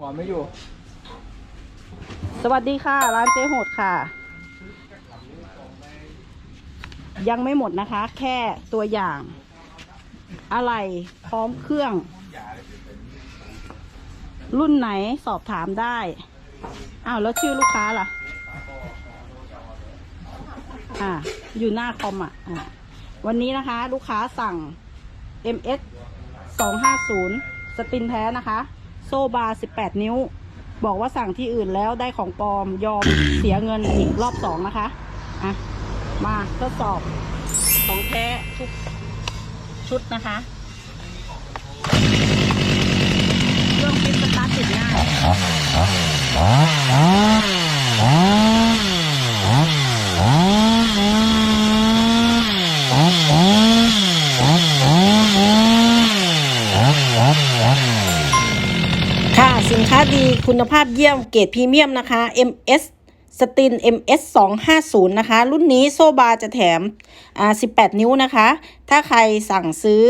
หัวไม่อยู่ สวัสดีค่ะ ร้านเจ๊โหดค่ะ ยังไม่หมดนะคะ แค่ตัวอย่าง อะไรพร้อมเครื่อง รุ่นไหนสอบถามได้อ้าวแล้วชื่อลูกค้าล่ะ อ่า อยู่หน้าคอมอะอ่าวันนี้นะคะ ลูกค้าสั่ง MS 250 สตินแท้นะคะ โซบา18นิ้ว บอกว่าสั่งที่อื่นแล้วได้ของปลอมยอมเสียเงินอีกรอบสองนะคะอะมาทดสอบของแท้ทุกชุดนะคะเครื่องฟิตสตาร์ทติดง่าย ค่ะสิน คุณภาพเยี่ยมเกรดพรีเมียมนะคะ MS สติน MS 250นะคะ รุ่นนี้โซบาจะแถมอ่า18 นิ้วนะคะ ถ้าใครสั่งซื้อ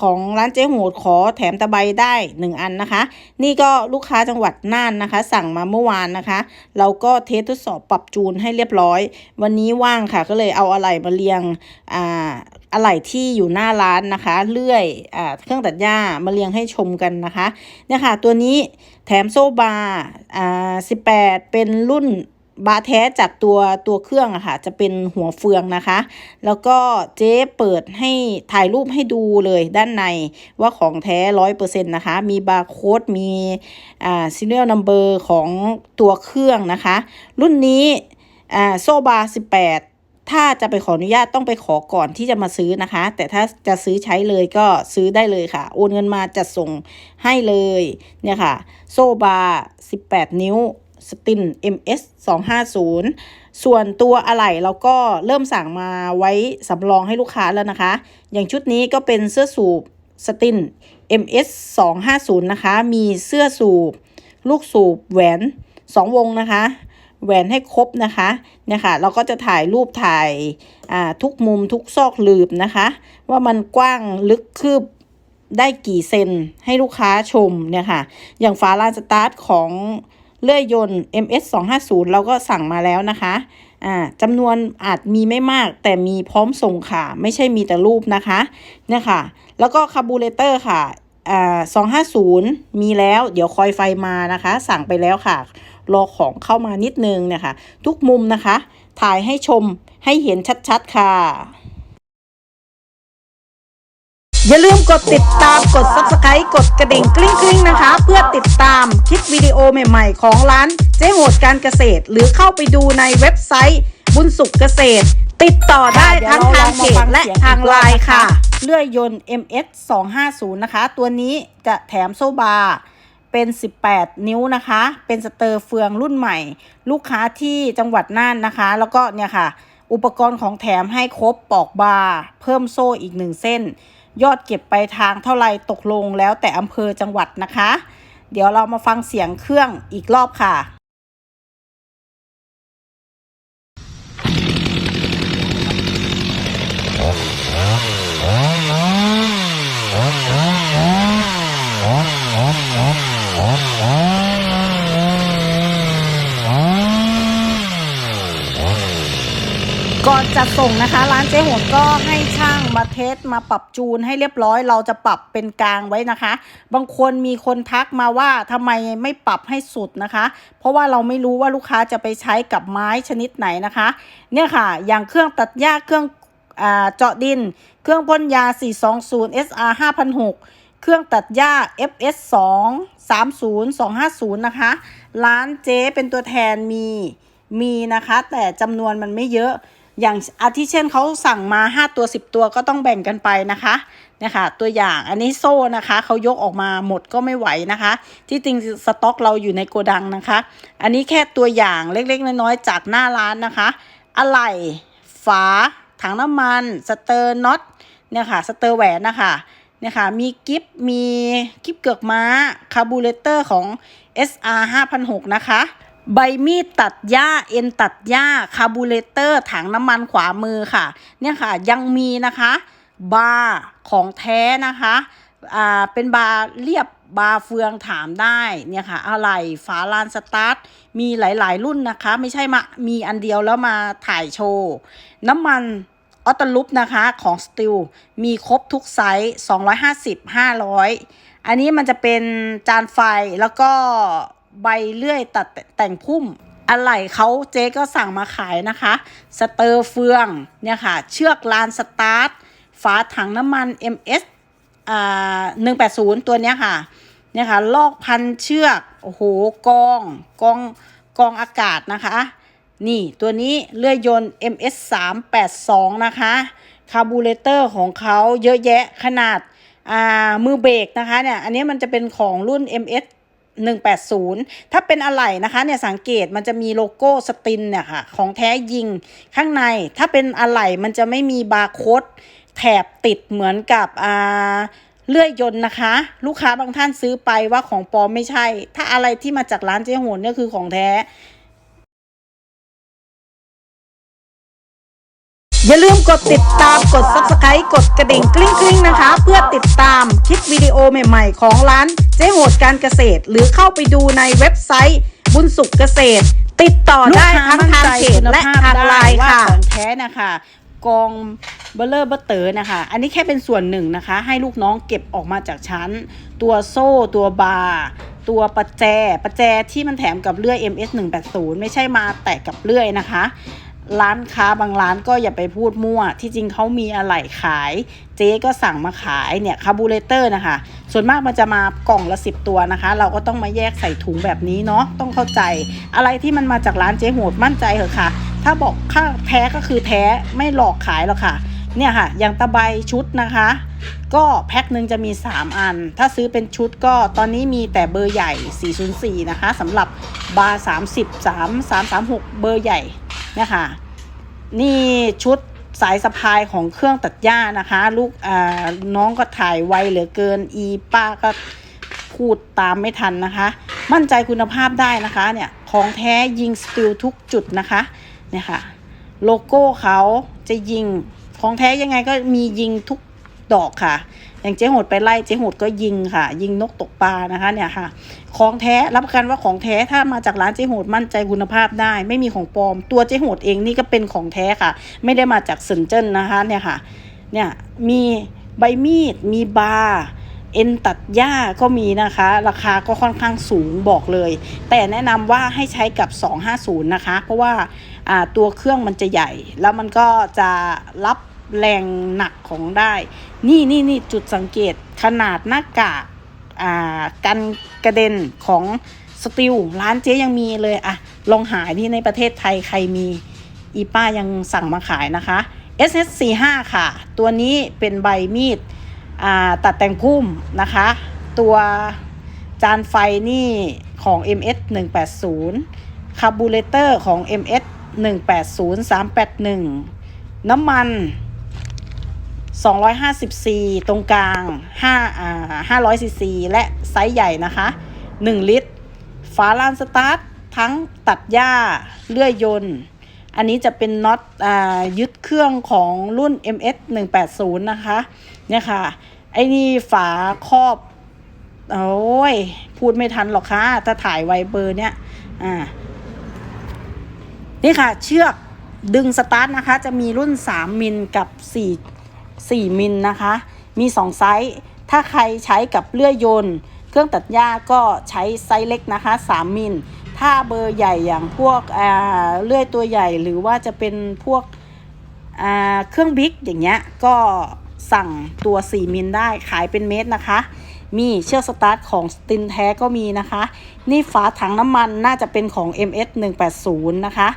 ของร้านเจ๊โหดขอแถมตะไบได้ 1 อันนะคะ นี่ก็ลูกค้าจังหวัดน่านนะคะ สั่งมาเมื่อวานนะคะ เราก็เทสทดสอบปรับจูนให้เรียบร้อย วันนี้ว่างค่ะก็เลยเอาอะไหล่มาเรียงอ่าอะไหล่ที่อยู่หน้าร้านนะคะเลื่อยอ่าเครื่องตัดหญ้ามาเรียงให้ชมกันนะคะเนี่ยค่ะตัวนี้แถมโซบาอ่า18 เป็นรุ่น บาแท้จากตัวตัวเครื่องอะค่ะ จะเป็นหัวเฟืองนะคะ แล้วก็เจ๊เปิดให้ถ่ายรูปให้ดูเลยด้านในว่าของแท้ร้อยเปอร์เซ็นต์นะคะ มีบาร์โค้ดมีอ่า serial number ของตัวเครื่องนะคะ รุ่นนี้อ่าโซบา18ถ้าจะไปขออนุญาตต้องไปขอก่อนที่จะมาซื้อนะคะ แต่ถ้าจะซื้อใช้เลยก็ซื้อได้เลยค่ะ โอนเงินมาจัดส่งให้เลยเนี่ยค่ะ โซบา18 นิ้ว สติน MS 250 ส่วนตัวอะไหล่เราก็เริ่มสั่งมาไว้สำรองให้ลูกค้าแล้วนะคะ อย่างชุดนี้ก็เป็นเสื้อสูบสติน MS 250 นะคะ มีเสื้อสูบ ลูกสูบแหวน 2 วงนะคะ แหวนให้ครบนะคะเนี่ยค่ะเราก็จะถ่ายรูปถ่ายาทุกมุมทุกซอกหลืบนะคะ ว่ามันกว้างลึกคืบได้กี่เซนให้ลูกค้าชมเนี่ยค่ะ อย่างฝาลานสตาร์ทของ เลื่อยยนต์ MS 250เราก็สั่งมาแล้วนะคะอ่าจำนวนอาจมีไม่มากแต่มีพร้อมส่งค่ะ ไม่ใช่มีแต่รูปนะคะเนี่ยค่ะ แล้วก็คาร์บูเรเตอร์ค่ะอ่า250มีแล้ว เดี๋ยวคอยไฟมานะคะ สั่งไปแล้วค่ะ รอของเข้ามานิดนึงเนี่ยค่ะทุกมุมนะคะ ถ่ายให้ชมให้เห็นชัดๆค่ะ อย่าลืมกดติดตามกด subscribe กดกระดิ่งกริ๊งกริ๊งนะคะ เพื่อติดตามคลิปวิดีโอใหม่ๆ ของร้านเจ๊โหดการเกษตร หรือเข้าไปดูในเว็บไซต์บุญสุขเกษตร ติดต่อได้ทั้งทางเพจและทางไลน์ค่ะ เลื่อยยนต์ MS 250นะคะ ตัวนี้จะแถมโซบาเป็น 18 นิ้วนะคะ เป็นสเตอร์เฟืองรุ่นใหม่ ลูกค้าที่จังหวัดน่านนะคะ แล้วก็เนี่ยค่ะ อุปกรณ์ของแถมให้ครบปอกบาร์เพิ่มโซ่อีกหนึ่งเส้น ยอดเก็บไปทางเท่าไรตกลงแล้วแต่อำเภอจังหวัดนะคะ เดี๋ยวเรามาฟังเสียงเครื่องอีกรอบค่ะ ก่อน จะส่งนะคะ ร้านเจ๊หวนก็ให้ช่างมาเทสมาปรับจูนให้เรียบร้อย เราจะปรับเป็นกลางไว้นะคะ บางคนมีคนทักมาว่าทำไมไม่ปรับให้สุดนะคะ เพราะว่าเราไม่รู้ว่าลูกค้าจะไปใช้กับไม้ชนิดไหนนะคะ เนี่ยค่ะ อย่างเครื่องตัดหญ้าเครื่องเจาะดิน เครื่องพ่นยา 420 SR 5006 เครื่องตัดหญ้า FS 2 30 250 นะคะ ร้านเจ๊เป็นตัวแทนมีมีนะคะ แต่จำนวนมันไม่เยอะ อย่างอาทิเช่นเขาสั่งมา 5 ตัว 10 ตัวก็ต้องแบ่งกันไปนะคะเนี่ยค่ะตัวอย่างอันนี้โซ่นะคะเขายกออกมาหมดก็ไม่ไหวนะคะ ที่จริงสต็อกเราอยู่ในโกดังนะคะ อันนี้แค่ตัวอย่างเล็กๆ น้อยๆจากหน้าร้านนะคะอะไหล่ฝาถังน้ำมัน สเตอร์น็อตเนี่ยค่ะสเตอร์แหวนนะคะเนี่ยค่ะมีกิฟมีกิฟเกือกม้าคาร์บูเรเตอร์ของ SR 5006นะคะ ใบมีดตัดหญ้าเอ็นตัดหญ้าคาบูเรเตอร์ถังน้ำมันขวามือค่ะ เนี่ยค่ะยังมีนะคะบาร์ของแท้นะคะอ่าเป็นบาร์เรียบบาร์เฟืองถามได้เนี่ยค่ะอะไรฝาลานสตาร์ทมีหลายๆ รุ่นนะคะ ไม่ใช่มามีอันเดียวแล้วมาถ่ายโชว์น้ำมันออตลุปนะคะของสติลมีครบทุกไซส์ 250 500 อันนี้มันจะเป็นจานไฟแล้วก็ ใบเลื่อยตัดแต่งพุ่มอะไหล่เขาเจ๊ก็สั่งมาขายนะคะ สเตอร์เฟืองเนี่ยค่ะ เชือกลานสตาร์ทฝาถังน้ำมัน MS อ่า180 ตัวเนี้ยค่ะเนี่ยค่ะ ลอกพันเชือก โอ้โห กอง กอง กองอากาศนะคะ นี่ตัวนี้เลื่อยยนต์ MS 382นะคะ คาร์บูเรเตอร์ของเขาเยอะแยะขนาด อ่า มือเบรกนะคะเนี่ย อันนี้มันจะเป็นของรุ่น MS 180 ถ้าเป็นอะไหล่นะคะเนี่ยสังเกตมันจะมีโลโก้สตินเนี่ยค่ะของแท้ยิงข้างใน ถ้าเป็นอะไหล่มันจะไม่มีบาร์โค้ดแถบติดเหมือนกับอ่าเลื่อยยนต์นะคะ ลูกค้าบางท่านซื้อไปว่าของปลอมไม่ใช่ ถ้าอะไรที่มาจากร้านเจ๊โหนเนี่ยคือของแท้ อย่าลืมกดติดตามกด subscribe กดกระดิ่งกริ๊งกริ๊งนะคะ เพื่อติดตามคลิปวิดีโอใหม่ๆ ของร้านเจ๊โหดการเกษตร หรือเข้าไปดูในเว็บไซต์บุญสุขเกษตร ติดต่อได้ทั้งทางเพจและทางไลน์ค่ะของแท้นะคะกองเบลเลอร์เบอร์เตอร์นะคะ อันนี้แค่เป็นส่วนหนึ่งนะคะ ให้ลูกน้องเก็บออกมาจากชั้น ตัวโซ่ตัวบาร์ตัวประแจประแจที่มันแถมกับเลื่อย MS 180ไม่ใช่มาแตะกับเลื่อยนะคะ ร้านค้าบางร้านก็อย่าไปพูดมั่ว ที่จริงเขามีอะไหล่ขาย เจ๊ก็สั่งมาขายเนี่ยคาร์บูเรเตอร์นะคะ ส่วนมากมันจะมากล่องละสิบตัวนะคะ เราก็ต้องมาแยกใส่ถุงแบบนี้เนาะต้องเข้าใจ อะไรที่มันมาจากร้านเจ๊โหดมั่นใจเถอะค่ะ ถ้าบอกค่าแท้ก็คือแท้ไม่หลอกขายหรอกค่ะเนี่ยค่ะอย่างตะไบชุดนะคะ ก็แพ็คหนึ่งจะมี 3 อัน ถ้าซื้อเป็นชุดก็ตอนนี้มีแต่เบอร์ใหญ่ 404 นะคะสำหรับบาร์30 3 336 เบอร์ใหญ่ เนี่ยค่ะ นี่ชุดสายสะพายของเครื่องตัดหญ้านะคะ ลูกอ่าน้องก็ถ่ายไวเหลือเกิน อีป้าก็พูดตามไม่ทันนะคะ มั่นใจคุณภาพได้นะคะเนี่ยของแท้ยิงสติลทุกจุดนะคะเนี่ยค่ะโลโก้เขาจะยิงของแท้ยังไงก็มียิงทุกดอกค่ะ อย่างเจ๊โหดไปไล่เจ๊โหดก็ยิงค่ะ ยิงนกตกปลานะคะเนี่ยค่ะ ของแท้รับประกันว่าของแท้ถ้ามาจากร้านเจ๊โหดมั่นใจคุณภาพได้ ไม่มีของปลอม ตัวเจ๊โหดเองนี่ก็เป็นของแท้ค่ะ ไม่ได้มาจากเซินเจิ้นนะคะเนี่ยค่ะเนี่ยมีใบมีดมีบาร์เอ็นตัดหญ้าก็มีนะคะ ราคาก็ค่อนข้างสูงบอกเลย แต่แนะนำว่าให้ใช้กับ 250 นะคะ เพราะว่าตัวเครื่องมันจะใหญ่ แล้วมันก็จะรับ แรงหนักของได้ นี่นี่นี่จุดสังเกตขนาดหน้ากากอ่ากันกระเด็นของสติลร้านเจ๊ยังมีเลยอะลองหาที่ในประเทศไทยใครมีอีป้ายังสั่งมาขายนะคะ SS45 ค่ะ ตัวนี้เป็นใบมีดอ่าตัดแต่งพุ่มนะคะ ตัวจานไฟนี่ของ MS 180คาร์บูเรเตอร์ของ MS 180 381 น้ำมัน 250 ตรงกลาง5อ่า500 ซีซี และไซส์ใหญ่นะคะ 1 ลิตร ฝาลานสตาร์ท ทั้งตัดหญ้า เลื่อยยนต์ อันนี้จะเป็นน็อตอ่ายึดเครื่องของรุ่น MS 180 นะคะ เนี่ยค่ะ ไอ้นี่ฝาครอบ โอ้ย พูดไม่ทันหรอกค่ะ ถ้าถ่ายไวเบอร์เนี่ย อ่า นี่ค่ะ เชือกดึงสตาร์ทนะคะ จะมีรุ่น 3 มิลกับ 4 4 มิลนะคะ มี 2 ไซส์ ถ้าใครใช้กับเลื่อยยนต์ เครื่องตัดหญ้าก็ใช้ไซส์เล็กนะคะ 3 มิล ถ้าเบอร์ใหญ่อย่างพวกเลื่อยตัวใหญ่หรือว่าจะเป็นพวกเครื่องบิ๊กอย่างเงี้ยก็สั่งตัว 4 มิลได้ขายเป็นเมตรนะคะ มีเชือกสตาร์ทของสตินแท้ก็มีนะคะ นี่ฝาถังน้ำมันน่าจะเป็นของ MS 180นะคะ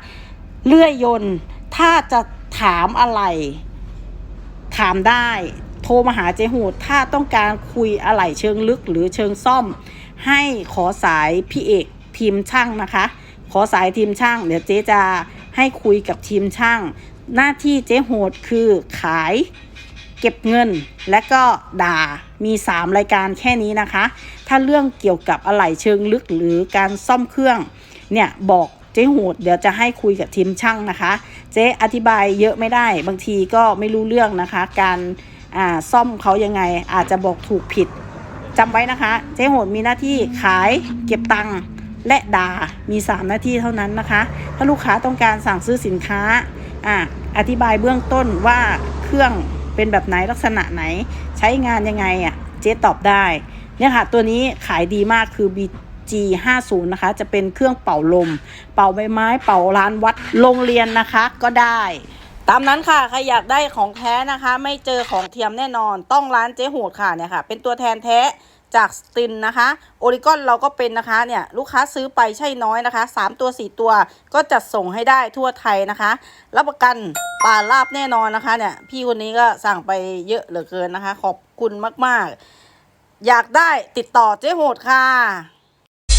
เลื่อยยนต์ถ้าจะถามอะไร ถามได้โทรมาหาเจหูดถ้าต้องการคุยอะไรเชิงลึกหรือเชิงซ่อม ให้ขอสายพี่เอกทีมช่างนะคะ ขอสายทีมช่าง เดี๋ยวเจ๊จะให้คุยกับทีมช่าง หน้าที่เจ๊โหดคือขายเก็บเงินและก็ด่ามี 3 รายการแค่นี้นะคะ ถ้าเรื่องเกี่ยวกับอะไหล่เชิงลึกหรือการซ่อมเครื่อง เนี่ย บอกเจ๊โหดเดี๋ยวจะให้คุยกับทีมช่างนะคะ เจ๊อธิบายเยอะไม่ได้ บางทีก็ไม่รู้เรื่องนะคะ การอ่าซ่อมเขายังไงอาจจะบอกถูกผิดจำไว้นะคะ เจ๊โหดมีหน้าที่ขายเก็บตังค์และด่ามี 3 หน้าที่เท่านั้นนะคะ ถ้าลูกค้าต้องการสั่งซื้อสินค้าอะอธิบายเบื้องต้นว่าเครื่องเป็นแบบไหนลักษณะไหน ใช้งานยังไงอะเจ๊ตอบได้ เนี่ยค่ะ ตัวนี้ขายดีมากคือ G50 นะคะ จะเป็นเครื่องเป่าลม เป่าใบไม้ เป่าร้านวัดโรงเรียนนะคะก็ได้ ตามนั้นค่ะ ใครอยากได้ของแท้นะคะ ไม่เจอของเทียมแน่นอน ต้องร้านเจ๊โหดค่ะเนี่ยค่ะ เป็นตัวแทนแท้จากสตินนะคะโอริกอนเราก็เป็นนะคะเนี่ยลูกค้าซื้อไปใช่น้อยนะคะ 3 ตัว 4 ตัวก็จัดส่งให้ได้ทั่วไทยนะคะ รับประกันป่าลาบแน่นอนนะคะเนี่ยพี่คนนี้ก็สั่งไปเยอะเหลือเกินนะคะ ขอบคุณมาก ๆ อยากได้ติดต่อเจ๊โหดค่ะ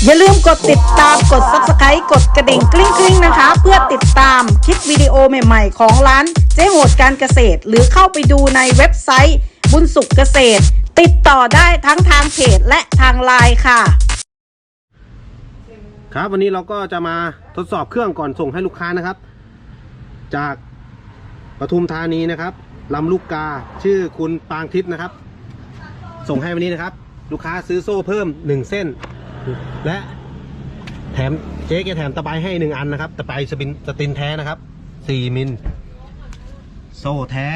อย่าลืมกดติดตามกด subscribe กดกระดิ่งกริ๊งกริ๊งนะคะ เพื่อติดตามคลิปวิดีโอใหม่ๆ ของร้านเจ๊โหดการเกษตร หรือเข้าไปดูในเว็บไซต์บุญสุขเกษตร ติดต่อได้ทั้งทางเพจและทางไลน์ค่ะ ครับวันนี้เราก็จะมาทดสอบเครื่องก่อนส่งให้ลูกค้านะครับ จากปทุมธานีนะครับลำลูกกาชื่อคุณปางทิพย์นะครับ ส่งให้วันนี้นะครับ ลูกค้าซื้อโซ่เพิ่มหนึ่งเส้น และแถมเจ๊แกแถมตะไบให้หนึ่งอันนะครับ ตะไบสปินสตินแท้นะครับสี่มิล โซ่แท้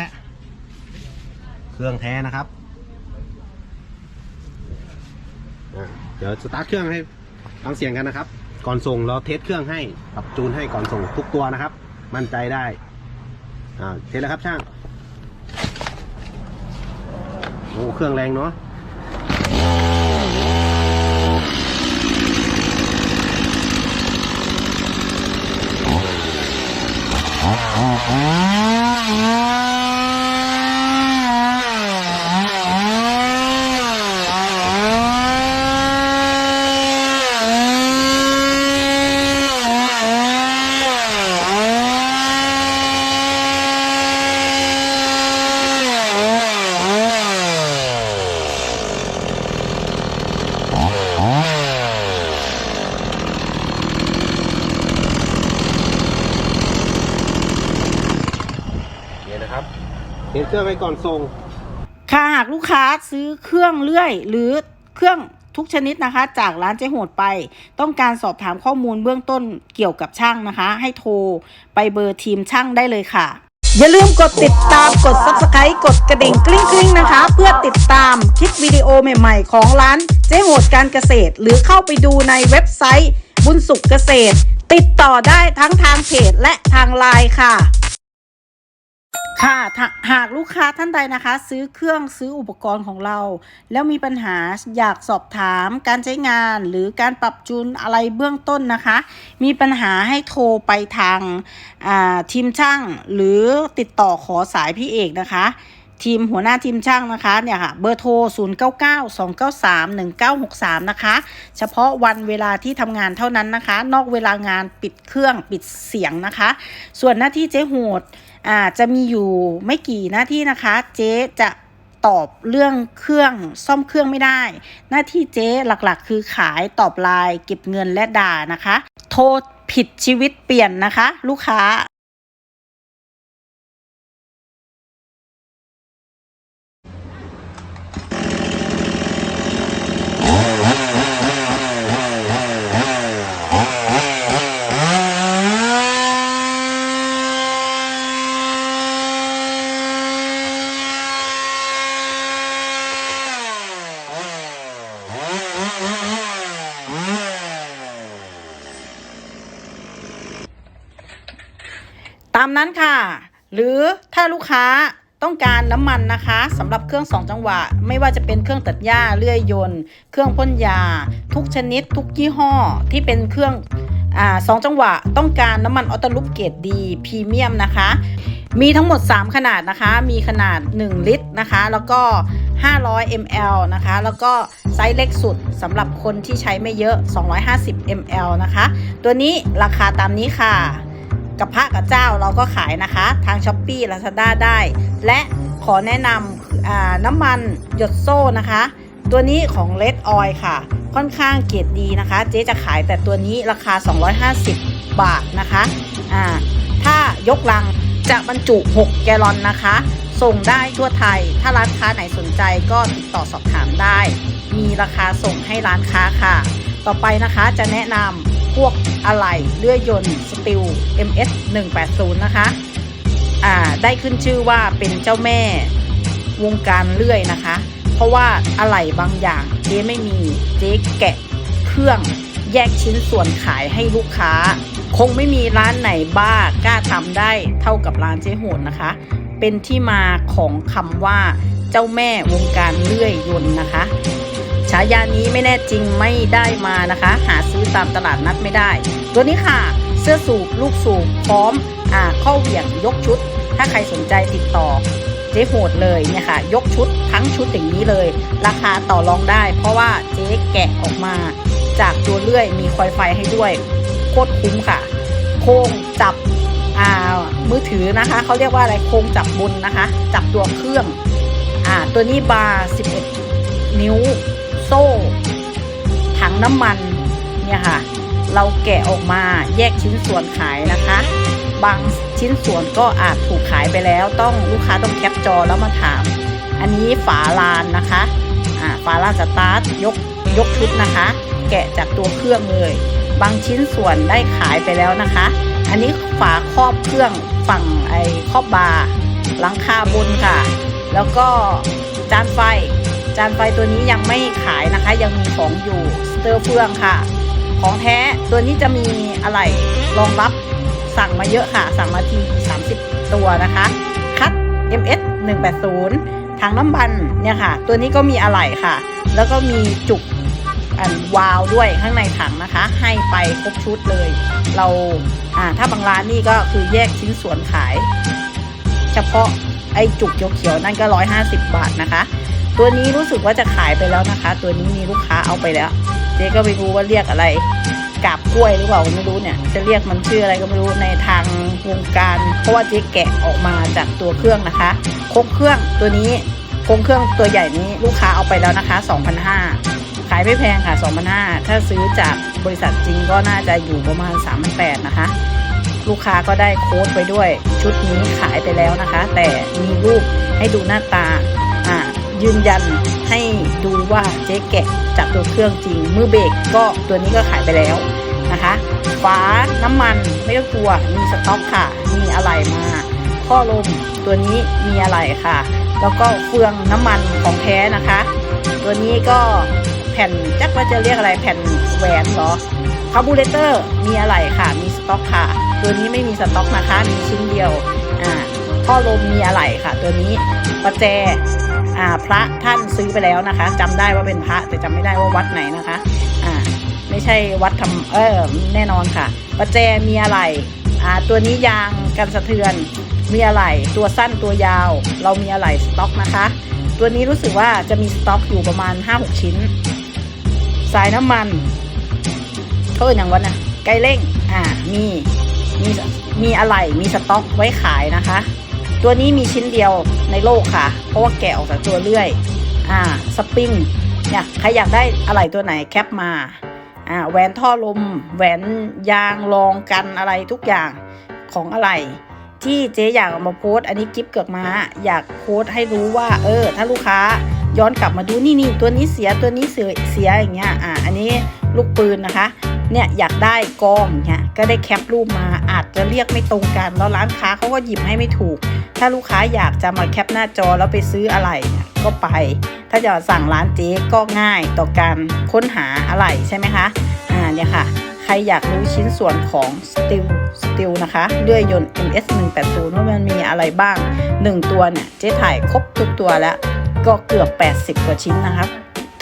เครื่องแท้นะครับ เดี๋ยวสตาร์ทเครื่องให้ฟังเสียงกันนะครับ ก่อนส่งเราเทสเครื่องให้ปรับจูนให้ก่อนส่งทุกตัวนะครับ มั่นใจได้ อ่าเทสแล้วครับช่าง โอ้เครื่องแรงเนาะ นี่ เทสเครื่องให้ก่อนส่ง ค่ะหากลูกค้าซื้อเครื่องเลื่อย หรือเครื่องทุกชนิดนะคะ จากร้านเจ๊โหดไป ต้องการสอบถามข้อมูลเบื้องต้นเกี่ยวกับช่างนะคะ ให้โทรไปเบอร์ทีมช่างได้เลยค่ะ อย่าลืมกดติดตามกด subscribe กดกระดิ่งกริ๊งกริ๊งนะคะ เพื่อติดตามคลิปวิดีโอใหม่ๆ ของร้านเจ๊โหดการเกษตร หรือเข้าไปดูในเว็บไซต์บุญสุขเกษตร ติดต่อได้ทั้งทางเพจและทางไลน์ค่ะ ค่ะหากลูกค้าท่านใดนะคะ ซื้อเครื่องซื้ออุปกรณ์ของเรา แล้วมีปัญหาอยากสอบถามการใช้งานหรือการปรับจูนอะไรเบื้องต้นนะคะ มีปัญหาให้โทรไปทางาทีมช่างหรือติดต่อขอสายพี่เอกนะคะ ทีมหัวหน้าทีมช่างนะคะเนี่ยค่ะเบอร์โทร 0 9 9 2 9 3 1 9 6 3 นะคะ เฉพาะวันเวลาที่ทำงานเท่านั้นนะคะ นอกเวลางานปิดเครื่องปิดเสียงนะคะ ส่วนหน้าที่เจ๊โหด อาจจะมีอยู่ไม่กี่หน้าที่นะคะ เจ๊จะตอบเรื่องเครื่องซ่อมเครื่องไม่ได้ หน้าที่เจ๊หลักๆ คือขายตอบไลน์เก็บเงินและด่านะคะ โทษผิดชีวิตเปลี่ยนนะคะ ลูกค้า ตามนั้นค่ะ หรือถ้าลูกค้าต้องการน้ำมันนะคะสำหรับเครื่อง 2 จังหวะ ไม่ว่าจะเป็นเครื่องตัดหญ้าเลื่อยยนต์ เครื่องพ่นยา ทุกชนิด ทุกยี่ห้อที่เป็นเครื่องอสองจังหวะ ต้องการน้ำมันออโตลุปเกรดดีพรีเมียมนะคะ มีทั้งหมด 3 ขนาดนะคะ มีขนาด 1 ลิตรนะคะ แล้วก็ 500 ml นะคะ แล้วก็ไซส์เล็กสุดสำหรับคนที่ใช้ไม่เยอะ 250 ml นะคะ ตัวนี้ราคาตามนี้ค่ะ กับพระกับเจ้าเราก็ขายนะคะ ทาง s h อ p e e Lazada ได้ และขอแนะนำน้ำมันหยดโซ่นะคะ ตัวนี้ของ Red Oil ค่ะ ค่อนข้างเกียรดดีนะคะ เจ๊จะขายแต่ตัวนี้ราคา 250 บาทนะคะอ่าถ้ายกลังจะบรรจุ 6 แกลลอนนะคะ ส่งได้ทั่วไทย ถ้าร้านค้าไหนสนใจก็ติดต่อสอบถามได้ มีราคาส่งให้ร้านค้าค่ะ ต่อไปนะคะจะแนะนำ พวกอะไหล่เลื่อยยนต์สติล MS 180 นะคะ อ่า ได้ขึ้นชื่อว่าเป็นเจ้าแม่วงการเลื่อยนะคะ เพราะว่าอะไหล่บางอย่างเจ๊ไม่มีเจ๊แกะเครื่องแยกชิ้นส่วนขายให้ลูกค้า คงไม่มีร้านไหนบ้ากล้าทำได้เท่ากับร้านเจ๊โหดนะคะ เป็นที่มาของคำว่าเจ้าแม่วงการเลื่อยยนต์นะคะ ฉายานี้ไม่แน่จริงไม่ได้มานะคะ หาซื้อตามตลาดนัดไม่ได้ ตัวนี้ค่ะ เสื้อสูบลูกสูบพร้อมอ่าข้อเหวี่ยงยกชุด ถ้าใครสนใจติดต่อเจ๊โหดเลยเนี่ยค่ะ ยกชุดทั้งชุดอย่างนี้เลย ราคาต่อรองได้ เพราะว่าเจ๊แกะออกมา จากตัวเลื่อยมีคอยไฟให้ด้วยโคตรคุ้มค่ะ โค้งจับอ่ามือถือนะคะเขาเรียกว่าอะไรโค้งจับบนนะคะ จับตัวเครื่องอ่าตัวนี้บาร์11 นิ้ว โซ่ ถังน้ำมันเนี่ยค่ะ เราแกะออกมาแยกชิ้นส่วนขายนะคะ บางชิ้นส่วนก็อาจถูกขายไปแล้วต้องลูกค้าต้องแคปจอแล้วมาถาม อันนี้ฝาลานนะคะอ่าฝาลานสตาร์ทยกยกชุดนะคะ แกะจากตัวเครื่องเลย บางชิ้นส่วนได้ขายไปแล้วนะคะ อันนี้ฝาครอบเครื่องฝั่งไอ้ครอบบาร์หลังคาบนค่ะ แล้วก็จานไฟ จานไฟตัวนี้ยังไม่ขายนะคะ ยังมีของอยู่สเตอร์เฟืองค่ะ ของแท้ตัวนี้จะมีอะไรรองรับสั่งมาเยอะค่ะ สั่งมาที 30 ตัวนะคะ คัด MS 180ถังน้ำมันเนี่ยค่ะ ตัวนี้ก็มีอะไหล่ค่ะ แล้วก็มีจุกอันวาล์วด้วยข้างในถังนะคะ ให้ไปครบชุดเลย เราอ่าถ้าบางร้านนี่ก็คือแยกชิ้นส่วนขาย เฉพาะไอ้จุกเขียวๆนั่นก็ 150 บาทนะคะ ตัวนี้รู้สึกว่าจะขายไปแล้วนะคะ ตัวนี้มีลูกค้าเอาไปแล้ว เจ๊ก็ไม่รู้ว่าเรียกอะไรกาบกล้วยหรือเปล่าไม่รู้เนี่ย จะเรียกมันชื่ออะไรก็ไม่รู้ในทางวงการ เพราะว่าเจ๊แกะออกมาจากตัวเครื่องนะคะโครงเครื่องตัวนี้โคงเครื่องตัวใหญ่นี้ลูกค้าเอาไปแล้วนะคะ2,500ขายไม่แพงค่ะ2,500ถ้าซื้อจากบริษัทจริงก็น่าจะอยู่ประมาณ3,800นะคะ ลูกค้าก็ได้โค้ดไปด้วย ชุดนี้ขายไปแล้วนะคะ แต่มีรูปให้ดูหน้าตา ยืนยันให้ดูว่าเจ๊แกะจากตัวเครื่องจริง มือเบรกก็ตัวนี้ก็ขายไปแล้วนะคะฝาน้ำมันไม่ต้องกลัวมีสต็อกค่ะ มีอะไรมาท่อลมตัวนี้มีอะไรค่ะ แล้วก็เฟืองน้ำมันของแท้นะคะ ตัวนี้ก็แผ่นจักว่าจะเรียกอะไรแผ่นแหวนเหรอคาร์บูเรเตอร์มีอะไรค่ะ มีสต็อกค่ะ ตัวนี้ไม่มีสต็อกนะคะ มีชิ้นเดียวอ่าท่อลมมีอะไรค่ะ ตัวนี้ประแจ พระท่านซื้อไปแล้วนะคะจำได้ว่าเป็นพระแต่จำไม่ได้ว่าวัดไหนนะคะอ่าไม่ใช่วัดทำเออแน่นอนค่ะ ประแจมีอะไรอ่าตัวนี้ยางกันสะเทือน มีอะไรตัวสั้นตัวยาว เรามีอะไรสต็อกนะคะ ตัวนี้รู้สึกว่าจะมีสต็อกอยู่ประมาณ 5-6 ชิ้น สายน้ำมันเขาเอ่ยอย่างวันนะไกลเร่งอ่ามีมีมีอะไรมีสต็อกไว้ขายนะคะ ตัวนี้มีชิ้นเดียว ในโลกค่ะ เพราะว่าแกะออกจากตัวเลื่อย อ่า สปริง เนี่ย ใครอยากได้อะไรตัวไหนแคปมา อ่า แหวนท่อลม แหวนยางรองกันอะไรทุกอย่างของอะไร ที่เจ๊อยากเอามาโพสอันนี้กิฟเกือกมาอยากโพสให้รู้ว่า เออ ถ้าลูกค้าย้อนกลับมาดูนี่นี่ตัวนี้เสียตัวนี้เสียเสียอย่างเงี้ย อ่า อันนี้ลูกปืนนะคะ เนี่ยอยากได้กล้องเนี่ยก็ได้แคปรูปมาอาจจะเรียกไม่ตรงกัน แล้วร้านค้าเขาก็หยิบให้ไม่ถูก ถ้าลูกค้าอยากจะมาแคปหน้าจอแล้วไปซื้ออะไรก็ไป ถ้าจะสั่งร้านเจ๊ก็ง่ายต่อการค้นหาอะไรใช่ไหมคะอ่าเนี่ยค่ะใครอยากรู้ชิ้นส่วนของ Steel Steel นะคะเลื่อยยนต์ MS 180ว่ามันมีอะไรบ้าง 1 ตัวเนี่ยเจ๊ถ่ายครบทุกตัวแล้ว ก็เกือบ 80 กว่าชิ้นนะครับ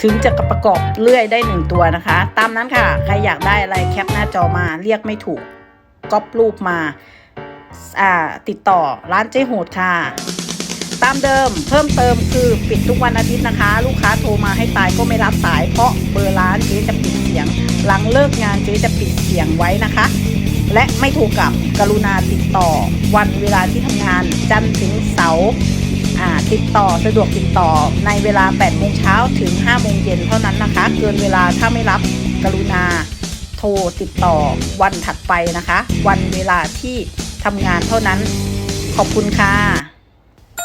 ถึงจะประกอบเลื่อยได้ 1 ตัวนะคะ ตามนั้นค่ะ ใครอยากได้อะไรแคปหน้าจอมาเรียกไม่ถูกก๊อปรูปมาอ่าติดต่อร้านเจ๊โหดค่ะ ตามเดิมเพิ่มเติมคือปิดทุกวันอาทิตย์นะคะ ลูกค้าโทรมาให้ตายก็ไม่รับสาย เพราะเบอร์ร้านเจ๊จะปิดเสียง หลังเลิกงานเจ๊จะปิดเสียงไว้นะคะ และไม่โทรกลับกรุณาติดต่อวันเวลาที่ทำงานจันทร์ถึงเสาร์อ่า ติดต่อสะดวกติดต่อในเวลา8โมงเช้าถึง5โมงเย็นเท่านั้นนะคะ เกินเวลาถ้าไม่รับกรุณาโทรติดต่อวันถัดไปนะคะ วันเวลาที่ทำงานเท่านั้น ขอบคุณค่ะ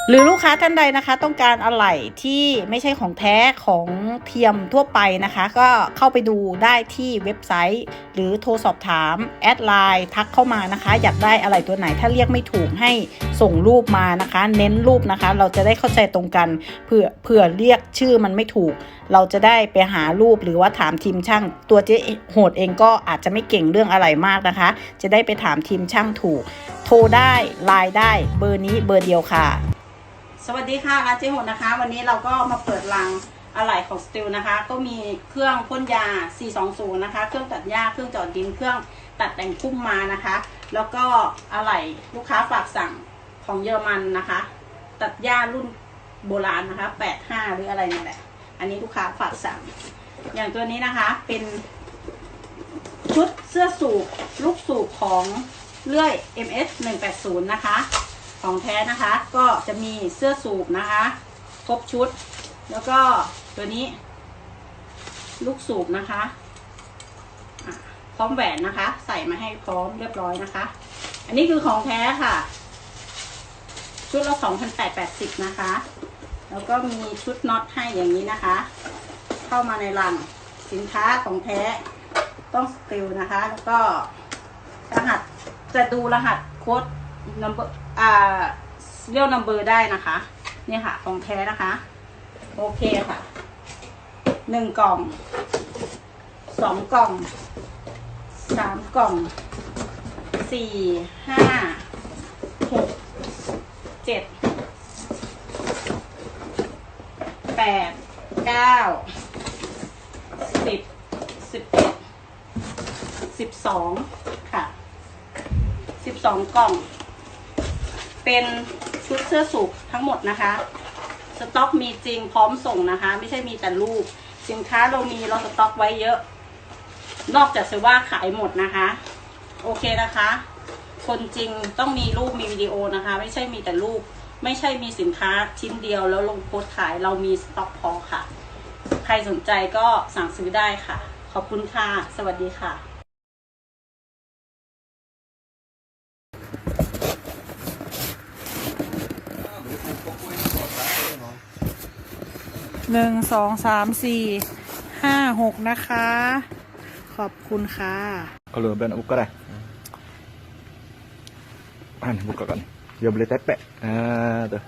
หรือลูกค้าท่านใดนะคะ ต้องการอะไหล่ที่ไม่ใช่ของแท้ของเทียมทั่วไปนะคะ ก็เข้าไปดูได้ที่เว็บไซต์ หรือโทรสอบถาม แอดไลน์ทักเข้ามานะคะ อยากได้อะไรตัวไหนถ้าเรียกไม่ถูกให้ส่งรูปมานะคะ เน้นรูปนะคะ เราจะได้เข้าใจตรงกันเผื่อเผื่อเรียกชื่อมันไม่ถูก เราจะได้ไปหารูปหรือว่าถามทีมช่าง ตัวเจ๊โหดเองก็อาจจะไม่เก่งเรื่องอะไรมากนะคะ จะได้ไปถามทีมช่างถูก โทรได้ไลน์ได้เบอร์นี้เบอร์เดียวค่ะ สวัสดีค่ะร้านเจ๊หดนะคะ วันนี้เราก็มาเปิดรังอะไหล่ของสติลนะคะ ก็มีเครื่องพ่นยา 420 นะคะ เครื่องตัดหญ้า เครื่องจอดดิน เครื่องตัดแต่งพุ่มมานะคะ แล้วก็อะไหล่ลูกค้าฝากสั่งของเยอรมันนะคะ ตัดหญ้ารุ่นโบราณนะคะ 85 หรืออะไรนี่แหละ อันนี้ลูกค้าฝากสั่ง อย่างตัวนี้นะคะเป็นชุดเสื้อสูบลูกสูบของเลื่อย MS 180 นะคะ ของแท้นะคะ ก็จะมีเสื้อสูบนะคะ ครบชุด แล้วก็ตัวนี้ ลูกสูบนะคะพร้อมแหวนนะคะ ใส่มาให้พร้อมเรียบร้อยนะคะ อันนี้คือของแท้ค่ะ ชุดละ2,880นะคะ แล้วก็มีชุดน็อตให้อย่างนี้นะคะ เข้ามาในรังสินค้าของแท้ต้องสติลนะคะ แล้วก็รหัสจะดูรหัสโค้ด number อ่าเรียก number ได้นะคะเนี่ยค่ะของแท้นะคะ โอเคค่ะหนึ่งกล่องสองกล่องสามกล่องสี่ห้าหกเจ็ดแปดเก้าสิบสิบเอ็ดสิบสองค่ะสิบสองกล่อง เป็นชุดเสื้อสูบทั้งหมดนะคะ สต็อกมีจริงพร้อมส่งนะคะ ไม่ใช่มีแต่รูป สินค้าเรามีเราสต็อกไว้เยอะ นอกจากจะว่าขายหมดนะคะ โอเคนะคะ คนจริงต้องมีรูปมีวิดีโอนะคะ ไม่ใช่มีแต่รูป ไม่ใช่มีสินค้าชิ้นเดียวแล้วลงโพสขายเรามีสต็อกพอค่ะ ใครสนใจก็สั่งซื้อได้ค่ะ ขอบคุณค่ะ สวัสดีค่ะ หนึ่งสองสามสี่ห้าหกนะคะ ขอบคุณค่ะ Kalau abang nak buka dah. Ah, ni buka kat ni. Dia boleh tepek. Ah, tu.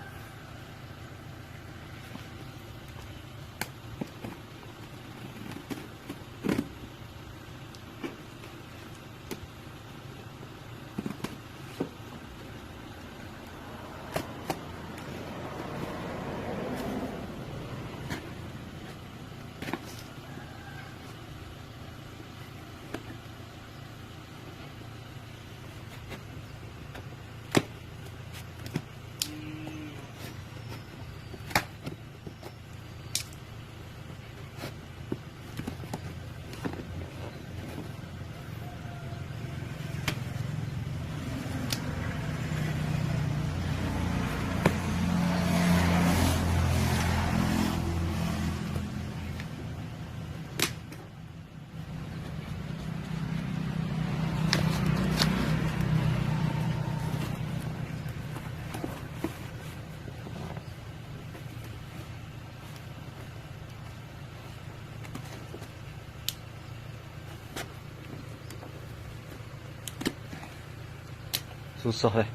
Susah.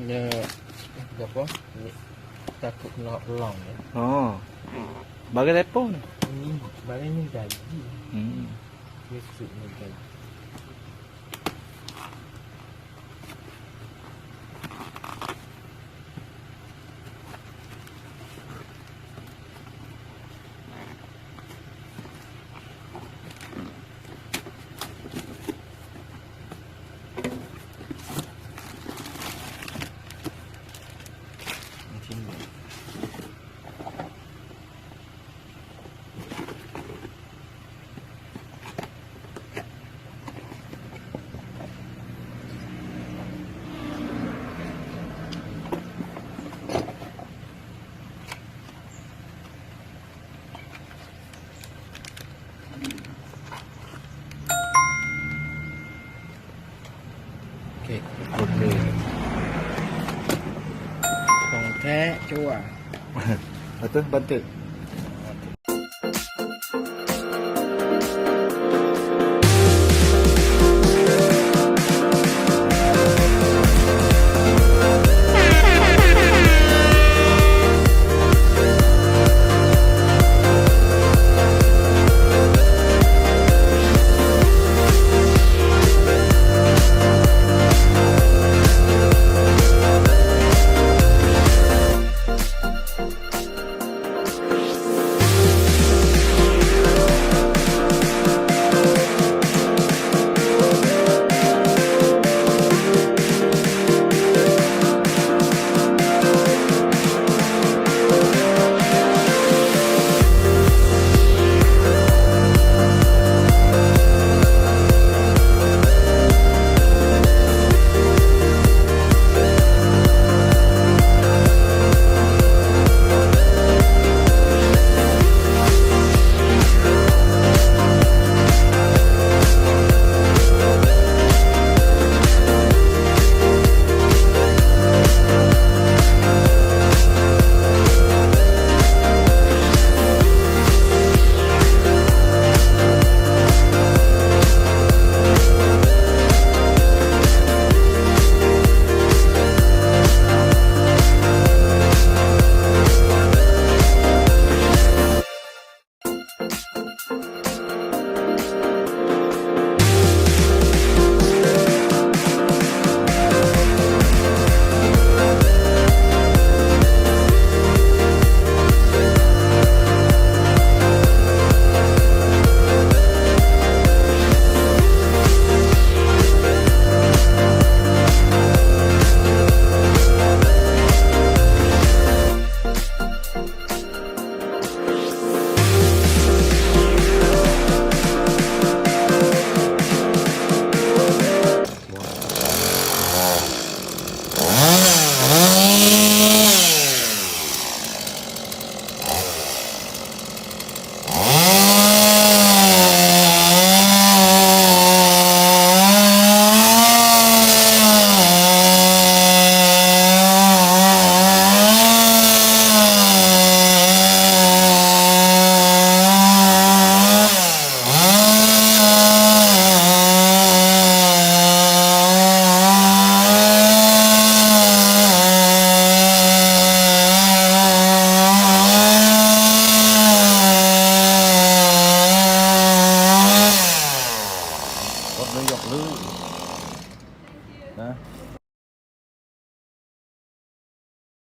Dia dia apa? Ni takut kena long ya. Oh. Bagi telefon. Ni barang ni gaji. Hmm. Besok ni gaji. Okay. Okay. Còn thế chú à बनते